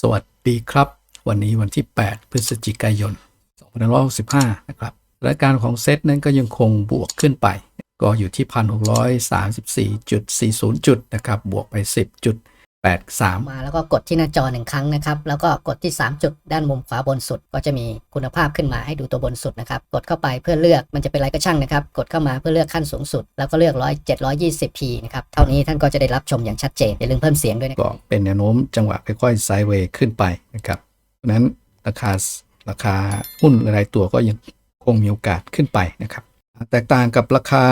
สวัสดีครับ วันนี้วันที่ 8 พฤศจิกายน2565นะครับรายการของเซตนั้นก็ยังคงบวกขึ้นไป ก็อยู่ที่ 1,634.40 จุดนะครับ บวกไป 10.1 10.83 มาแล้วก็กดที่หน้าจอหนึ่งครั้งนะครับ แล้วก็กดที่ 3 จุดด้านมุมขวาบนสุด ก็จะมีคุณภาพขึ้นมาให้ดูตัวบนสุดนะครับ กดเข้าไปเพื่อเลือกมันจะเป็นอะไรก็ช่างนะครับ กดเข้ามาเพื่อเลือกขั้นสูงสุด แล้วก็เลือก100 720p นะครับ เท่านี้ท่านก็จะได้รับชมอย่างชัดเจนอย่าลืมเพิ่มเสียงด้วยนะก็เป็นแนวโน้มจังหวะค่อยๆไซด์เวย์ขึ้นไปนะครับเพราะฉะนั้นราคาราคาหุ้นรายตัวก็ยังคงมีโอกาสขึ้นไปนะครับ แตกต่างกับราคา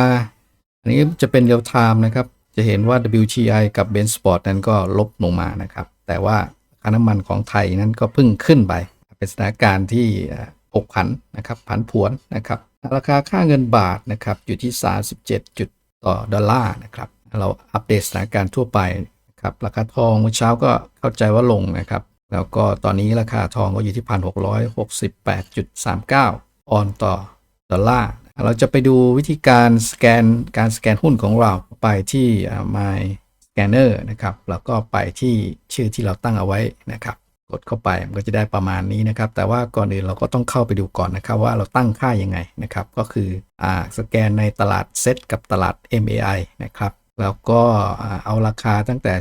อันนี้จะเป็นเรียลไทม์นะครับ จะเห็นว่า WTI กับ b e n s p o r t นั้นก็ลบลงมานะครับ แต่ว่าราคาน้ำมันของไทยนั้นก็เพิ่งขึ้นไป เป็นสถานการณ์ที่อ่อผกผันนะครับผันผวนนะครับ ราคาค่าเงินบาทนะครับอยู่ที่ 37 จุดต่อดอลลาร์นะครับ เราอัปเดตสถานการณ์ทั่วไปนะครับ ราคาทองเมื่อเช้าก็เข้าใจว่าลงนะครับ แล้วก็ตอนนี้ราคาทองก็อยู่ที่ 1,668.39 ออนต่อดอลลาร์ เราจะไปดูวิธีการสแกนการสแกนหุ้นของเราไปที่ My Scanner นะครับ แล้วก็ไปที่ชื่อที่เราตั้งเอาไว้นะครับ กดเข้าไปมันก็จะได้ประมาณนี้นะครับ แต่ว่าก่อนอื่นเราก็ต้องเข้าไปดูก่อนนะครับว่าเราตั้งค่ายังไงนะครับ ก็คืออ่าสแกนในตลาดเซตกับตลาด MAI นะครับ แล้วก็เอาราคาตั้งแต่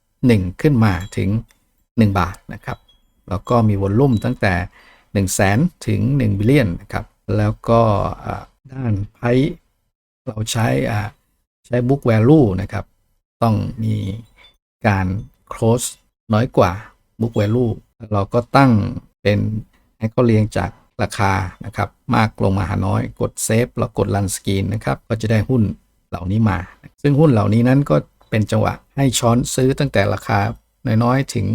0.1 ขึ้นมาถึง 1 บาทนะครับ แล้วก็มีวอลลุ่มตั้งแต่ 1 0 0 0 0แสนถึง 1 บิลเลียนนะครับ แล้วก็ ด้านไพ่เราใช้อ่าใช้ book value นะครับ ต้องมีการ close น้อยกว่า book value เราก็ตั้งเป็นให้เขาเรียงจากราคานะครับ มากลงมาหาน้อยกด save แล้วกด run screen นะครับ ก็จะได้หุ้นเหล่านี้มา ซึ่งหุ้นเหล่านี้นั้นก็เป็นจังหวะให้ช้อนซื้อตั้งแต่ราคาน้อยๆถึง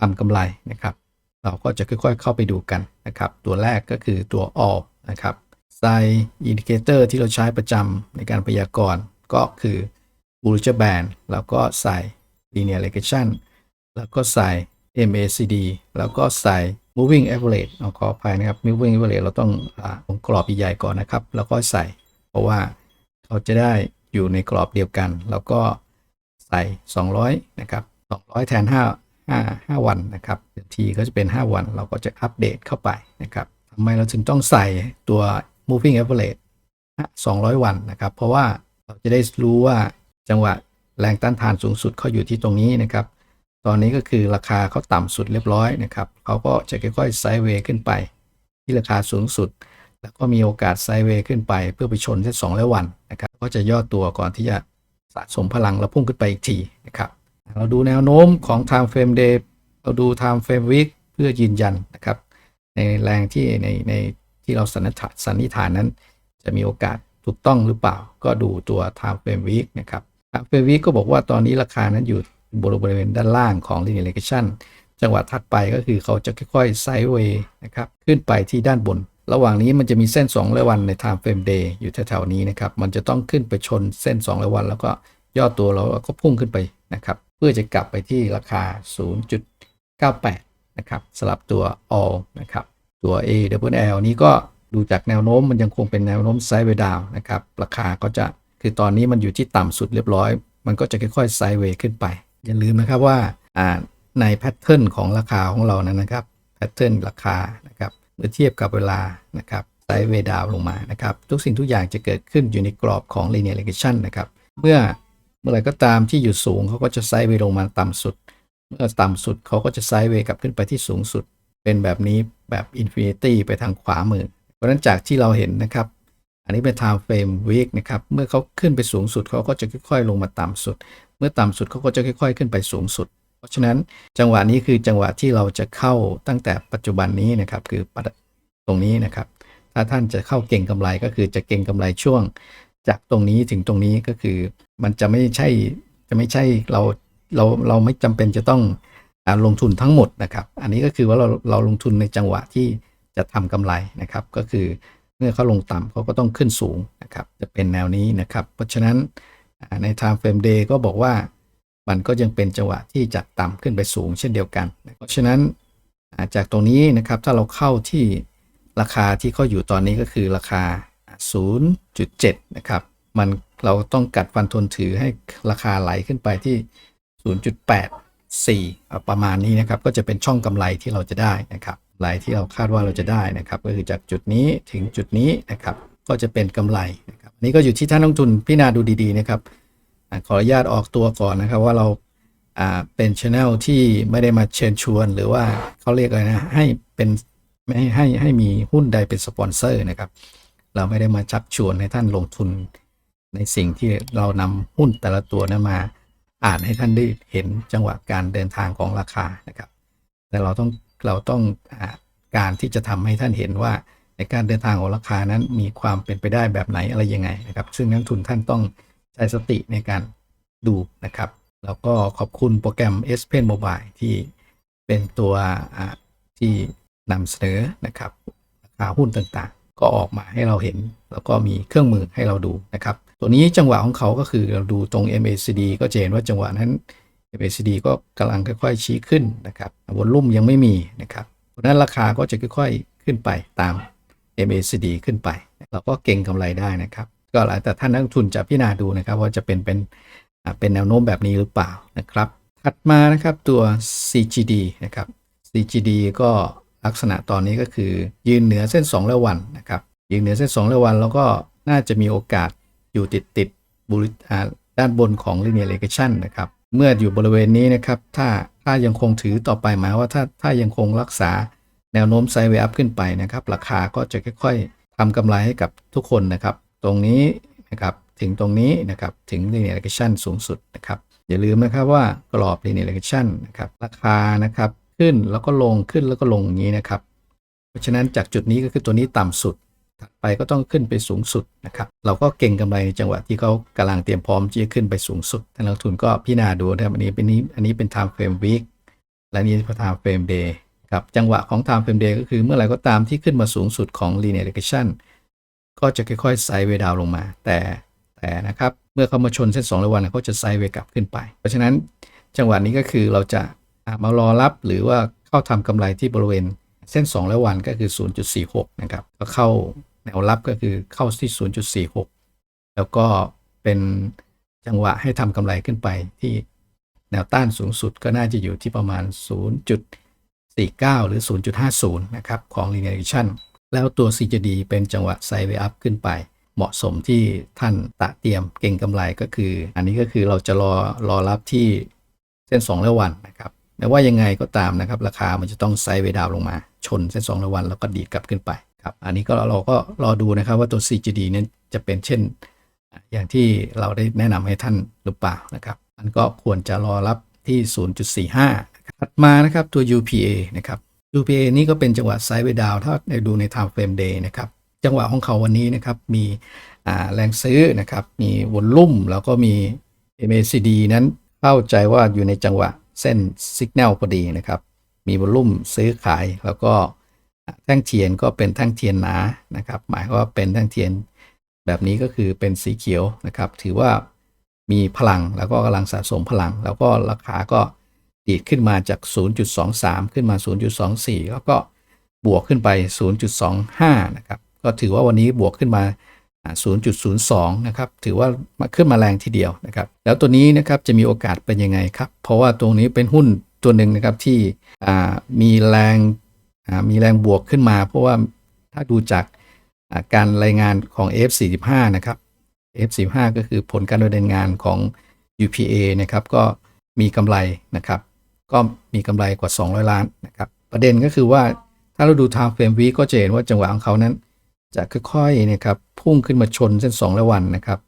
ทำกำไรนะครับ เราก็จะค่อยๆเข้าไปดูกันนะครับ ตัวแรกก็คือตัว all นะครับ ไซอินดิเคเตอร์ที่เราใช้ประจำในการพยากรณ์ก็คือ Bollinger Band แล้วก็ใส่ Linear Regression แล้วก็ใส่ MACD แล้วก็ใส่ Moving Average เอาขออภัยนะครับ Moving Average เราต้องอ่าของกรอบใหญ่ก่อนนะครับ แล้วก็ใส่ เพราะว่าเขาจะได้อยู่ในกรอบเดียวกัน แล้วก็ใส่ 200 นะครับ 200 แทน 5 5 5 วันนะครับทีก็จะเป็น 5 วัน เราก็จะอัปเดตเข้าไปนะครับทำไมเราถึงต้องใส่ตัว moving average 200 วันนะครับ เพราะว่าเราจะได้รู้ว่าจังหวะแรงต้านทานสูงสุดเขาอยู่ที่ตรงนี้นะครับ ตอนนี้ก็คือราคาเขาต่ำสุดเรียบร้อยนะครับเขาก็จะค่อยๆไซด์เวย์ขึ้นไป ที่ราคาสูงสุด แล้วก็มีโอกาสไซด์เวย์ขึ้นไป เพื่อไปชนเส้นสองร้อยวันนะครับ ก็จะย่อตัวก่อนที่จะสะสมพลังแล้วพุ่งขึ้นไปอีกทีนะครับเราดูแนวโน้มของ time frame day เราดู time frame week เพื่อยืนยันนะครับ ในแรงที่ในใน ที่เราสันนิษฐานสันนิษฐานนั้น จะมีโอกาสถูกต้องหรือเปล่า ก็ดูตัว time frame week นะครับ time frame week ก็บอกว่าตอนนี้ราคานั้นอยู่บริเวณด้านล่างของ linear regression จังหวะถัดไปก็คือเขาจะค่อยๆไซด์เวย์นะครับขึ้นไปที่ด้านบน ระหว่างนี้มันจะมีเส้น2ร้อยวันใน time frame day อยู่แถวๆนี้นะครับ มันจะต้องขึ้นไปชนเส้น2ร้อยวัน แล้วก็ย่อตัวแล้วก็พุ่งขึ้นไปนะครับ เพื่อจะกลับไปที่ราคา 0.98 นะครับสลับตัว all นะครับ ตัว A double L นี้ก็ดูจากแนวโน้มมันยังคงเป็นแนวโน้มไซด์เวดาวนะครับ ราคาก็จะคือตอนนี้มันอยู่ที่ต่ำสุดเรียบร้อย มันก็จะค่อยๆไซด์เวย์ขึ้นไป อย่าลืมนะครับว่าในแพทเทิร์นของราคาของเรานั้นนะครับแพทเทิร์นราคานะครับเมื่อเทียบกับเวลานะครับไซด์เวดาวลงมานะครับ ทุกสิ่งทุกอย่างจะเกิดขึ้นอยู่ในกรอบของ linear regression นะครับ เมื่อเมื่อไหรก็ตามที่อยู่สูงเขาก็จะไซด์เวย์ลงมาต่ำสุด เมื่อต่ำสุดเขาก็จะไซด์เวย์กลับขึ้นไปที่สูงสุด เป็นแบบนี้แบบอินฟินิตี้ไปทางขวามือ เพราะฉะนั้นจากที่เราเห็นนะครับ อันนี้เป็น time frame week นะครับ เมื่อเขาขึ้นไปสูงสุดเขาก็จะค่อยๆ ลงมาต่ำสุด เมื่อต่ำสุดเขาก็จะค่อย ๆ ขึ้นไปสูงสุด เพราะฉะนั้นจังหวะนี้คือจังหวะที่เราจะเข้าตั้งแต่ปัจจุบันนี้นะครับคือตรงนี้นะครับ ถ้าท่านจะเข้าเก่งกำไรก็คือจะเก่งกำไรช่วง จากตรงนี้ถึงตรงนี้ก็คือ มันจะไม่ใช่จะไม่ใช่เราเราเราไม่จำเป็นจะต้อง อาลงทุนทั้งหมดนะครับ อันนี้ก็คือว่าเราเราลงทุนในจังหวะที่จะทำกำไรนะครับ ก็คือเมื่อเขาลงต่ำเขาก็ต้องขึ้นสูงนะครับ จะเป็นแนวนี้นะครับ เพราะฉะนั้นใน time frame day ก็บอกว่ามันก็ยังเป็นจังหวะที่จะต่ำขึ้นไปสูงเช่นเดียวกัน เพราะฉะนั้นจากตรงนี้นะครับถ้าเราเข้าที่ราคาที่เขาอยู่ตอนนี้ก็คือราคา 0.7 นะครับ มันเราต้องกัดฟันทนถือให้ราคาไหลขึ้นไปที่ 0.8 4 ประมาณนี้นะครับ ก็จะเป็นช่องกำไรที่เราจะได้นะครับกำไรที่เราคาดว่าเราจะได้นะครับ ก็คือจากจุดนี้ถึงจุดนี้นะครับ ก็จะเป็นกำไรนะครับนนี้ก็อยู่ที่ท่านลงทุนพิจารณาดูดีๆนะครับขออนุญาตออกตัวก่อนนะครับว่าเราเป็นช anel ที่ไม่ได้มาเชิญชวน หรือว่าเขาเรียกอะไรนะให้เป็นไม่ให้ให้ให้มีหุ้นใดเป็นสปอนเซอร์นะครับ เราไม่ได้มาชักชวนให้ท่านลงทุนในสิ่งที่เรานำหุ้นแต่ละตัวนั้นมา อ่านให้ท่านได้เห็นจังหวะการเดินทางของราคานะครับ แต่เราต้องเราต้องอการที่จะทำให้ท่านเห็นว่าในการเดินทางของราคานั้นมีความเป็นไปได้แบบไหนอะไรยังไงนะครับ ซึ่งนักทุนท่านต้องใช้สติในการดูนะครับ แล้วก็ขอบคุณโปรแกรม S Pen Mobile ที่เป็นตัวที่นำเสนอนะครับราคาหุ้นต่างๆ ก็ออกมาให้เราเห็น แล้วก็มีเครื่องมือให้เราดูนะครับ ตัวนี้จังหวะของเขาก็คือเราดูตรง MACD ก็จะเห็นว่าจังหวะนั้น MACD ก็กำลังค่อยๆชี้ขึ้นนะครับวอลลุ่มยังไม่มีนะครับเพราะนั้นราคาก็จะค่อยๆขึ้นไปตาม MACD ขึ้นไป เราก็เก่งกำไรได้นะครับ ก็แล้วแต่ท่านนักลงทุนจะพิจารณาดูนะครับ ว่าจะเป็นเป็นเป็นแนวโน้มแบบนี้หรือเปล่านะครับ ถัดมานะครับตัว CGD นะครับ CGD ก็ลักษณะตอนนี้ก็คือยืนเหนือเส้น 2 แล้ววันนะครับยืนเหนือเส้น 2 แล้ววันแล้วก็น่าจะมีโอกาส อยู่ติดติดบริอ่าด้านบนของ linear regression นะครับ เมื่ออยู่บริเวณนี้นะครับ ถ้าถ้ายังคงถือต่อไปหมายว่าถ้าถ้ายังคงรักษาแนวโน้มไซด์เวย์อัพขึ้นไปนะครับ ราคาก็จะค่อยๆทำกำไรให้กับทุกคนนะครับ ตรงนี้นะครับถึงตรงนี้นะครับถึง linear regression สูงสุดนะครับ อย่าลืมนะครับว่ากรอบ linear regression นะครับราคานะครับขึ้นแล้วก็ลงขึ้นแล้วก็ลงอย่างนี้นะครับ เพราะฉะนั้นจากจุดนี้ก็คือตัวนี้ต่ำสุด ถัดไปก็ต้องขึ้นไปสูงสุดนะครับ เราก็เก่งกำไรในจังหวะที่เขากำลังเตรียมพร้อมที่จะขึ้นไปสูงสุดท่านนักลงทุนก็พิจารณาดูนะครับ อันนี้เป็นนี้อันนี้เป็น time frame week และนี้เป็น time frame day ครับ จังหวะของ time frame day ก็คือเมื่อไหร่ก็ตามที่ขึ้นมาสูงสุดของ linear regression ก็จะค่อยๆไซด์เวดาวลงมา แต่แต่นะครับเมื่อเขามาชนเส้น2ร้อยวันเขาจะไซด์เวกลับขึ้นไป เพราะฉะนั้นจังหวะนี้ก็คือเราจะมารอรับหรือว่าเข้าทำกำไรที่บริเวณเส้น2ร้อยวันก็คือ 0.46 นะครับ ก็เข้า แนวรับก็คือเข้าที่ 0.46 แล้วก็เป็นจังหวะให้ทำกำไรขึ้นไปที่แนวต้านสูงสุดก็น่าจะอยู่ที่ประมาณ 0.49 หรือ 0.50 นะครับของ linear regression แล้วตัว CJD เป็นจังหวะไซด์เวย์อัพขึ้นไป เหมาะสมที่ท่านตะเตรียมเก่งกำไรก็คือ อันนี้ก็คือเราจะรอรอรับที่เส้น2ร้อยวันนะครับไม่ว่ายังไงก็ตามนะครับ ราคามันจะต้องไซด์เวดาวลงมา ชนเส้น2ร้อยวันแล้วก็ดีดกลับขึ้นไป ครับอันนี้ก็เราก็รอดูนะครับว่าตัว CGD นั้นจะเป็นเช่น อย่างที่เราได้แนะนำให้ท่านหรือเปล่านะครับ มันก็ควรจะรอรับที่ 0.45นะครับถัดมานะครับตัว UPA นะครับ UPA นี่ก็เป็นจังหวะไซด์เวย์ดาวถ้าในดูใน time frame day นะครับจังหวะของเขาวันนี้นะครับมีแรงซื้อนะครับ มีวอลลุ่มแล้วก็มี MACD นั้นเข้าใจว่าอยู่ในจังหวะเส้นสัญญาณพอดีนะครับ มีวอลลุ่มซื้อขายแล้วก็ แท่งเทียนก็เป็นแท่งเทียนหนานะครับ หมายว่าเป็นแท่งเทียนแบบนี้ก็คือเป็นสีเขียวนะครับ ถือว่ามีพลังแล้วก็กำลังสะสมพลัง แล้วก็ราคาก็ดีดขึ้นมาจาก 0.23 ขึ้นมา 0.24 แล้วก็บวกขึ้นไป 0.25 นะครับ ก็ถือว่าวันนี้บวกขึ้นมา 0.02 นะครับ ถือว่าขึ้นมาแรงทีเดียวนะครับ แล้วตัวนี้นะครับจะมีโอกาสเป็นยังไงครับ เพราะว่าตรงนี้เป็นหุ้นตัวหนึ่งนะครับที่มีแรง มีแรงบวกขึ้นมา เพราะว่าถ้าดูจากการรายงานของ F45 นะครับ F45 ก็คือผลการดำเนินงานของ UPA นะครับ ก็มีกำไรนะครับ ก็มีกำไรกว่า 200 ล้านนะครับ ประเด็นก็คือว่าถ้าเราดู time frame week ก็จะเห็นว่าจังหวะของเขานั้น จะค่อยๆนะครับพุ่งขึ้นมาชนเส้น2ร้อยวันนะครับ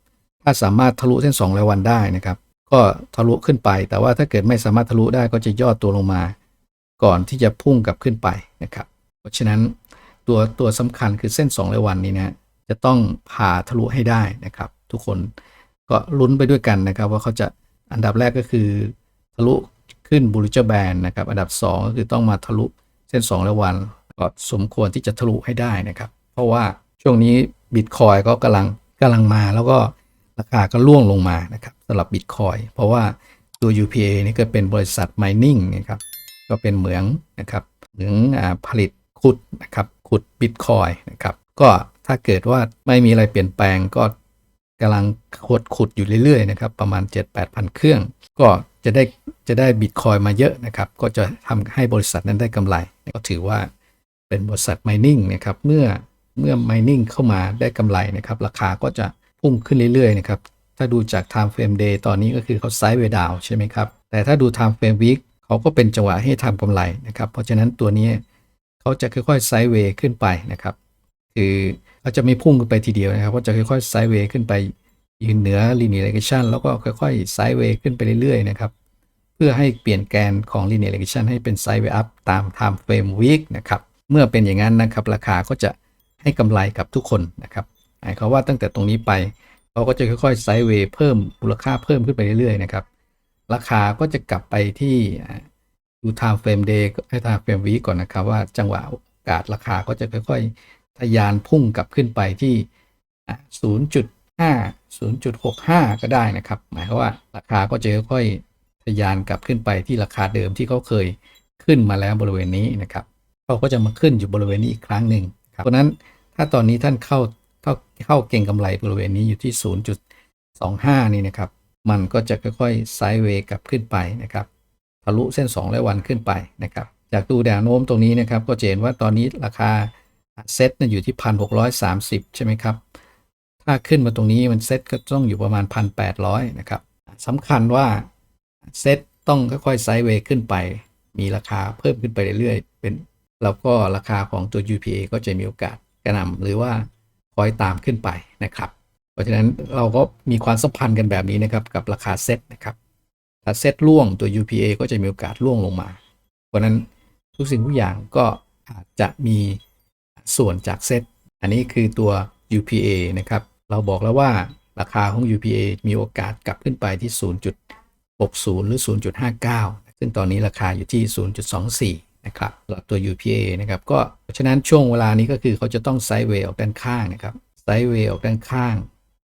ถ้าสามารถทะลุเส้น2ร้อยวันได้นะครับ ก็ทะลุขึ้นไป แต่ว่าถ้าเกิดไม่สามารถทะลุได้ก็จะย่อตัวลงมา ก่อนที่จะพุ่งกลับขึ้นไปนะครับ เพราะฉะนั้นตัวตัวสำคัญคือเส้น2ร้อยวันนี้นะจะต้องผ่าทะลุให้ได้นะครับ ทุกคนก็ลุ้นไปด้วยกันนะครับ ว่าเขาจะอันดับแรกก็คือทะลุขึ้นบูริเจอร์แบนนะครับ อันดับ 2 ก็คือต้องมาทะลุเส้น2ร้อยวันก็สมควรที่จะทะลุให้ได้นะครับ เพราะว่าช่วงนี้บิตคอยก็กำลังกำลังมาแล้วก็ราคาก็ร่วงลงมานะครับสำหรับบิตคอยเพราะว่าตัว UPA นี่ก็เป็นบริษัท mining นะครับ ก็เป็นเหมืองนะครับเหมืองอผลิตขุดนะครับขุดบิตคอยนะครับก็ถ้าเกิดว่าไม่มีอะไรเปลี่ยนแปลงก็กำลังขุดขุดอยู่เรื่อยๆนะครับประมาณ 7-8พันเครื่อง ก็จะได้จะได้บิตคอยมาเยอะนะครับก็จะทำให้บริษัทนั้นได้กำไร ก็ถือว่าเป็นบริษัท mining นะครับเมื่อเมื่อ mining เข้ามาได้กำไรนะครับราคาก็จะพุ่งขึ้นเรื่อยๆนะครับถ้าดูจาก time frame day ตอนนี้ก็คือเขาไซด์เวดาวใช่ไหมครับแต่ถ้าดู time frame week เขาก็เป็นจังหวะให้ทำกำไรนะครับ เพราะฉะนั้นตัวนี้เขาจะค่อยๆไซด์เวย์ขึ้นไปนะครับ คือเขาจะไม่พุ่งขึ้นไปทีเดียวนะครับก็จะค่อยๆไซด์เวย์ขึ้นไปยืนเหนือ linear regression แล้วก็ค่อยๆไซด์เวย์ขึ้นไปเรื่อยๆนะครับเพื่อให้เปลี่ยนแกนของ linear regression ให้เป็นไซด์เวย์อัพตาม time frame week นะครับเมื่อเป็นอย่างนั้นนะครับราคาก็จะให้กำไรกับทุกคนนะครับหมายความว่าตั้งแต่ตรงนี้ไปเขาก็จะค่อยๆไซด์เวย์เพิ่มมูลค่าเพิ่มขึ้นไปเรื่อยๆนะครับ ราคาก็จะกลับไปที่ดู time frame day ให้ time frame week ก่อนนะครับ ว่าจังหวะโอกาสราคาก็จะค่อยๆ ทะยานพุ่งกลับขึ้นไปที่ 0.5 0.65 ก็ได้นะครับ หมายความว่าราคาก็จะค่อยๆ ทะยานกลับขึ้นไปที่ราคาเดิมที่เขาเคยขึ้นมาแล้วบริเวณนี้นะครับเขาก็จะมาขึ้นอยู่บริเวณนี้อีกครั้งหนึ่งเพราะฉะนั้นถ้าตอนนี้ท่านเข้าเข้าเข้าเก่งกำไรบริเวณนี้อยู่ที่ 0.25 นี่นะครับ มันก็จะค่อยๆไซด์เวย์กลับขึ้นไปนะครับทะลุเส้น2ร้อยวันขึ้นไปนะครับ จากดูแนวโน้มตรงนี้นะครับ ก็จะเห็นว่าตอนนี้ราคาเซ็ตอยู่ที่1,630ใช่ไหมครับ ถ้าขึ้นมาตรงนี้มันเซ็ตก็ต้องอยู่ประมาณ1,800นะครับสำคัญว่าเซ็ตต้องค่อยๆไซด์เวย์ขึ้นไป มีราคาเพิ่มขึ้นไปเรื่อยๆ เป็นแล้วก็ราคาของตัว UPA ก็จะมีโอกาสกระนำหรือว่าคอยตามขึ้นไปนะครับ เพราะฉะนั้นเราก็มีความสัมพันธ์กันแบบนี้นะครับกับราคาเซ็ตนะครับ ถ้าเซ็ตล่วงตัว UPA ก็จะมีโอกาสล่วงลงมา เพราะฉะนั้นทุกสิ่งทุกอย่างก็อาจจะมีส่วนจากเซ็ตอันนี้คือตัว UPA นะครับ เราบอกแล้วว่าราคาของ UPA มีโอกาสกลับขึ้นไปที่ 0.60 หรือ 0.59 ซึ่งตอนนี้ราคาอยู่ที่ 0.24 นะครับสำหรับตัว UPA นะครับ ก็เพราะฉะนั้นช่วงเวลานี้ก็คือเขาจะต้องไซด์เวย์ออกด้านข้างนะครับ ไซด์เวย์ออกด้านข้าง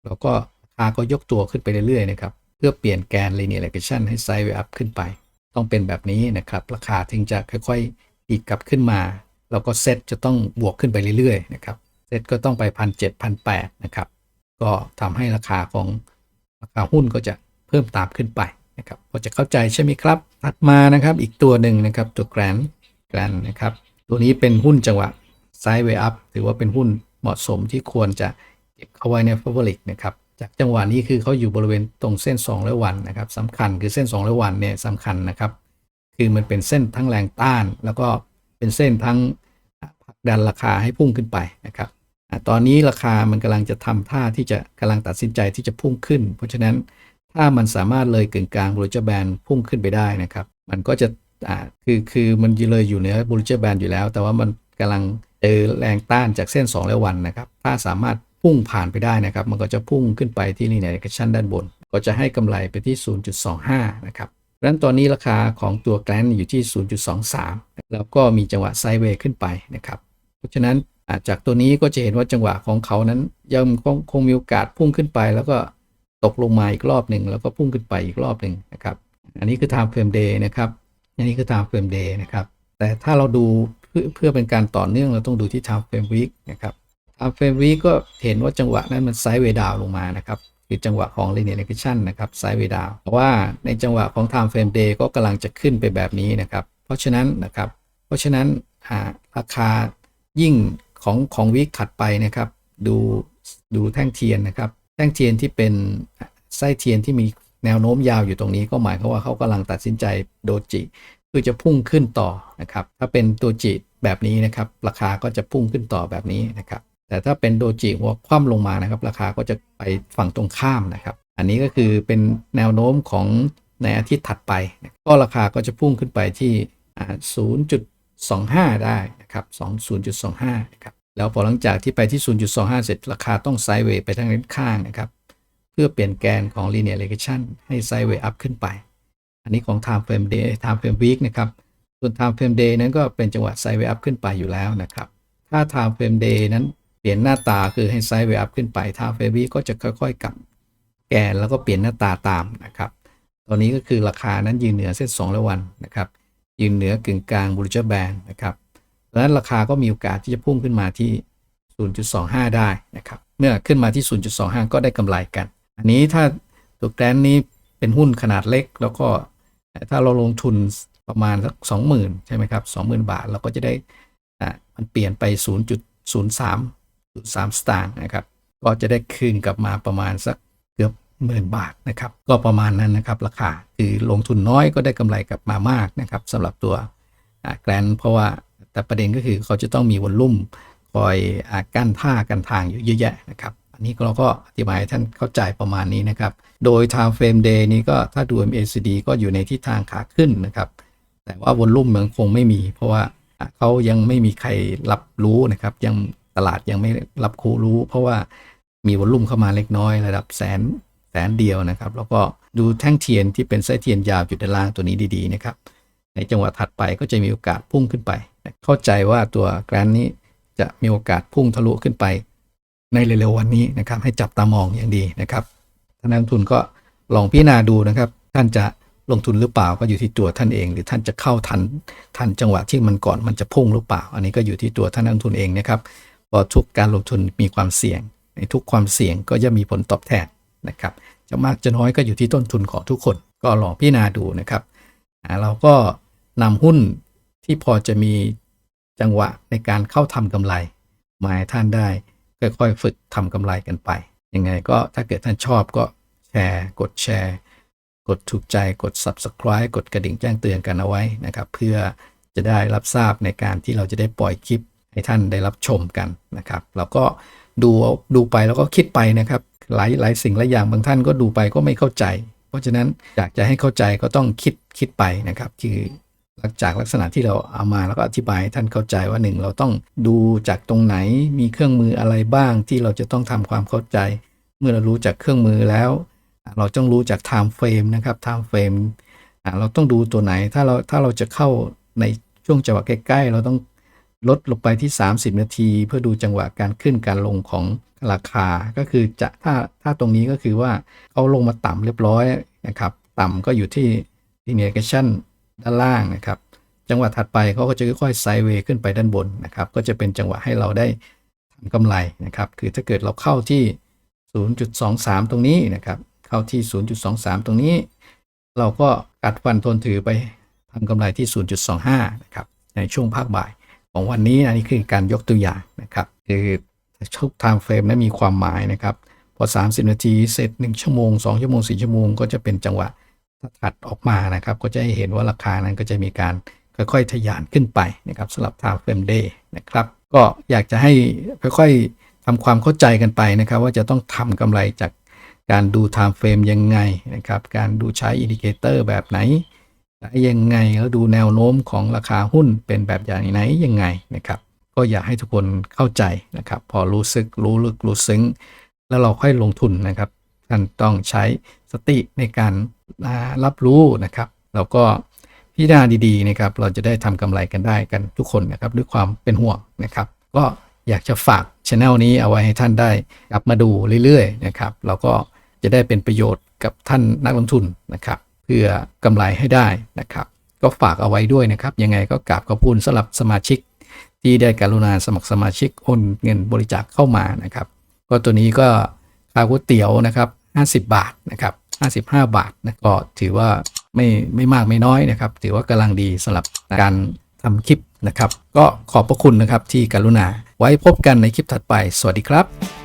แล้วก็ราคาก็ยกตัวขึ้นไปเรื่อยๆนะครับ เพื่อเปลี่ยนแกน linear regression ให้ไซด์เวย์อัพขึ้นไป ต้องเป็นแบบนี้นะครับ ราคาถึงจะค่อยๆดีดกลับขึ้นมา แล้วก็เซ็ตจะต้องบวกขึ้นไปเรื่อยๆนะครับ เซ็ตก็ต้องไปพันเจ็ดพันแปดนะครับ ก็ทำให้ราคาของราคาหุ้นก็จะเพิ่มตามขึ้นไปนะครับ พอจะเข้าใจใช่ไหมครับ ถัดมานะครับอีกตัวหนึ่งนะครับตัวแกรนแกรนนะครับ ตัวนี้เป็นหุ้นจังหวะไซด์เวย์อัพถือว่าเป็นหุ้นเหมาะสมที่ควรจะ ก็บเข้าไว้ในฟ a เวอริกนะครับจากจังหวะนี้คือเขาอยู่บริเวณตรงเส้น2ร้อยวันนะครับสำคัญคือเส้น2ร้อยวันเนี่ยสำคัญนะครับ คือมันเป็นเส้นทั้งแรงต้าน แล้วก็เป็นเส้นทั้งผลักดันราคาให้พุ่งขึ้นไปนะครับตอนนี้ราคามันกำลังจะทำท่าที่จะกำลังตัดสินใจที่จะพุ่งขึ้น เพราะฉะนั้นถ้ามันสามารถเลยกึ่งกลางบริจแบนพุ่งขึ้นไปได้นะครับ มันก็จะคือคือมันเลยอยู่เหนือบริจแบนอยู่แล้ว แต่ว่ามันกำลังเจอแรงต้านจากเส้น2ร้อยวันนะครับ ถ้าสามารถ พุ่งผ่านไปได้นะครับ มันก็จะพุ่งขึ้นไปที่ linear regression ด้านบน ก็จะให้กำไรไปที่ 0.25 นะครับเพราะฉะนั้นตอนนี้ราคาของตัวแกลนอยู่ที่ 0.23 แล้วก็มีจังหวะไซเวย์ขึ้นไปนะครับ เพราะฉะนั้นาจากตัวนี้ก็จะเห็นว่าจังหวะของเขานั้นยังคงคงมีโอกาสพุ่งขึ้นไป แล้วก็ตกลงมาอีกรอบหนึ่งแล้วก็พุ่งขึ้นไปอีกรอบหนึ่งนะครับ อันนี้คือ time frame day นะครับ อันนี้คือ time frame day นะครับ แต่ถ้าเราดูเพื่อเพื่อเป็นการต่อเนื่องเราต้องดูที่ time frame week นะครับ time frame week ก็เห็นว่าจังหวะนั้นมันไซด์เวดาวลงมานะครับคือจังหวะของ linear regression นะครับไซด์เวดาวแต่ว่าในจังหวะของ time frame day ก็กำลังจะขึ้นไปแบบนี้นะครับ เพราะฉะนั้นนะครับ เพราะฉะนั้นราคายิ่งของของวิกถัดไปนะครับ ดูดูแท่งเทียนนะครับ แท่งเทียนที่เป็นไส้เทียนที่มีแนวโน้มยาวอยู่ตรงนี้ก็หมายความว่าเขากำลังตัดสินใจโดจิเพื่อจะพุ่งขึ้นต่อนะครับ ถ้าเป็นตัวจิแบบนี้นะครับ ราคาก็จะพุ่งขึ้นต่อแบบนี้นะครับ แต่ถ้าเป็นโดจิหัวคว่ำลงมานะครับ ราคาก็จะไปฝั่งตรงข้ามนะครับ อันนี้ก็คือเป็นแนวโน้มของในอาทิตย์ถัดไปก็ราคาก็จะพุ่งขึ้นไปที่ 0.25 ได้นะครับ2 0.25นะครับแล้วพอหลังจากที่ไปที่ 0.25 เสร็จราคาต้องไซด์เวย์ไปทางด้านข้างนะครับ เพื่อเปลี่ยนแกนของ linear regression ให้ไซด์เวย์อัพขึ้นไป อันนี้ของ time frame day time frame week นะครับ ส่วน time frame day นั้นก็เป็นจังหวะไซด์เวย์อัพขึ้นไปอยู่แล้วนะครับ ถ้า time frame day นั้น เปลี่ยนหน้าตาคือให้ไซด์เวอัพขึ้นไป time frame week ก็จะค่อยๆกลับแกนแล้วก็เปลี่ยนหน้าตาตามนะครับ ตอนนี้ก็คือราคานั้นยืนเหนือเส้น2ร้อยวันนะครับ ยืนเหนือกึ่งกลางบู l เจอร์แบนนะครับดังนั้นราคาก็มีโอกาสที่จะพุ่งขึ้นมาที่ 0.25 ได้นะครับ เมื่อขึ้นมาที่ 0.25 ก็ได้กำไรกัน อันนี้ถ้าตัวแกรนนี้เป็นหุ้นขนาดเล็ก แล้วก็ถ้าเราลงทุนประมาณสักสองหมื่นใช่ไหมครับสองหมื่นบาทเราก็จะได้อ่ามันเปลี่ยนไป 0.03 03 สตางค์นะครับก็จะได้คืนกลับมาประมาณสักเกือบหมื่นบาทนะครับก็ประมาณนั้นนะครับราคาคือลงทุนน้อยก็ได้กำไรกลับมามากนะครับสำหรับตัวแกรนเพราะว่าแต่ประเด็นก็คือเขาจะต้องมีวอลลุ่มคอยอกั้นท่ากันทางอยู่เยอะแยะนะครับอันนี้เราก็อธิบายท่านเข้าใจประมาณนี้นะครับ โดย time frame day นี้ก็ถ้าดู MACD ก็อยู่ในทิศทางขาขึ้นนะครับ แต่ว่าวอลลุ่มมันคงไม่มี เพราะว่าเขายังไม่มีใครรับรู้นะครับยัง ตลาดยังไม่รับคูรู้ เพราะว่ามีวอลลุ่มเข้ามาเล็กน้อยระดับแสนแสนเดียวนะครับ แล้วก็ดูแท่งเทียนที่เป็นไส้เทียนยาวอยู่ด้านล่างตัวนี้ดีๆนะครับ ในจังหวะถัดไปก็จะมีโอกาสพุ่งขึ้นไป เข้าใจว่าตัวแกรนนี้จะมีโอกาสพุ่งทะลุขึ้นไป ในเร็วๆวันนี้นะครับ ให้จับตามองอย่างดีนะครับท่านนักลงทุนก็ลองพิจารณาดูนะครับ ท่านจะลงทุนหรือเปล่าก็อยู่ที่ตัวท่านเอง หรือท่านจะเข้าทันทันจังหวะที่มันก่อนมันจะพุ่งหรือเปล่า อันนี้ก็อยู่ที่ตัวท่านนักลงทุนเองนะครับ พราะทุกการลงทุนมีความเสี่ยง ในทุกความเสี่ยงก็จะมีผลตอบแทนนะครับจะมากจะน้อยก็อยู่ที่ต้นทุนของทุกคน ก็ลองพิจารณาดูนะครับเราก็นำหุ้นที่พอจะมีจังหวะในการเข้าทำกำไร มาให้ท่านได้ค่อยๆฝึกทำกำไรกันไป ยังไงก็ถ้าเกิดท่านชอบก็แชร์ กดแชร์ กดถูกใจกด subscribe กดกระดิ่งแจ้งเตือนกันเอาไว้นะครับ เพื่อจะได้รับทราบในการที่เราจะได้ปล่อยคลิป ให้ท่านได้รับชมกันนะครับแล้วก็ดูดูไปแล้วก็คิดไปนะครับ หลายหลายสิ่งหลายอย่างบางท่านก็ดูไปก็ไม่เข้าใจ เพราะฉะนั้นอยากจะให้เข้าใจก็ต้องคิดคิดไปนะครับ คือหลังจากลักษณะที่เราเอามาแล้วก็อธิบายท่านเข้าใจว่าหนึ่งเราต้องดูจากตรงไหนมีเครื่องมืออะไรบ้างที่เราจะต้องทำความเข้าใจ เมื่อเรารู้จากเครื่องมือแล้ว เราต้องรู้จาก time frame นะครับ time frame เราต้องดูตัวไหนถ้าเราถ้าเราจะเข้าในช่วงจังหวะใกล้ๆ เราต้อง ลดลงไปที่ 30 นาที เพื่อดูจังหวะการขึ้นการลงของราคา ก็คือจะถ้าถ้าตรงนี้ก็คือว่าเขาลงมาต่ำเรียบร้อยนะครับ ต่ำก็อยู่ที่ lineation ด้านล่างนะครับ จังหวะถัดไปเขาก็จะค่อยๆไซด์เวย์ขึ้นไปด้านบนนะครับ ก็จะเป็นจังหวะให้เราได้ทำกำไรนะครับ คือถ้าเกิดเราเข้าที่ 0.23 ตรงนี้นะครับ เข้าที่ 0.23 ตรงนี้ เราก็กัดฟันทนถือไปทำกำไรที่ 0.25 นะครับ ในช่วงภาคบ่าย ของวันนี้อันนี้คือการยกตัวอย่างนะครับ คือทุก time frame นั้นมีความหมายนะครับ พอ 30 นาทีเสร็จ 1 ชั่วโมง 2 ชั่วโมง 4 ชั่วโมง ก็จะเป็นจังหวะถัดออกมานะครับ ก็จะหเห็นว่าราคานั้นก็จะมีการค่อยๆทะยานขึ้นไปนะครับสำหรับ time frame day นะครับ ก็อยากจะให้ค่อยๆทำความเข้าใจกันไปนะครับ ว่าจะต้องทำกำไรจากการดู time frame ยังไงนะครับ การดูใช้อินดิเคเตอร์แบบไหน ยังไงแล้วดูแนวโน้มของราคาหุ้นเป็นแบบอย่างไหนยังไงนะครับ ก็อยากให้ทุกคนเข้าใจนะครับ พอรู้สึกรู้ลึกรู้ซึ้ง แล้วเราค่อยลงทุนนะครับท่านต้องใช้สติในการรับรู้นะครับ แล้วก็พิจารณาดีๆนะครับ เราจะได้ทำกำไรกันได้กันทุกคนนะครับด้วยความเป็นห่วงนะครับ ก็อยากจะฝากช anel นี้เอาไว้ให้ท่านได้กลับมาดูเรื่อยๆนะครับ เราก็จะได้เป็นประโยชน์กับท่านนักลงทุนนะครับ พื่อกำไรให้ได้นะครับ ก็ฝากเอาไว้ด้วยนะครับ ยังไงก็กราบขอบคุณสำหรับสมาชิก ที่ได้กรุณาสมัครสมาชิกโอนเงินบริจาคเข้ามานะครับ ก็ตัวนี้ก็ค่าก๋วยเตี๋ยวนะครับ 50 บาทนะครับ55 บาทนะก็ถือว่าไม่ไม่มากไม่น้อยนะครับ ถือว่ากำลังดีสำหรับการทำคลิปนะครับ ก็ขอบพระคุณนะครับที่กรุณาไว้พบกันในคลิปถัดไป สวัสดีครับ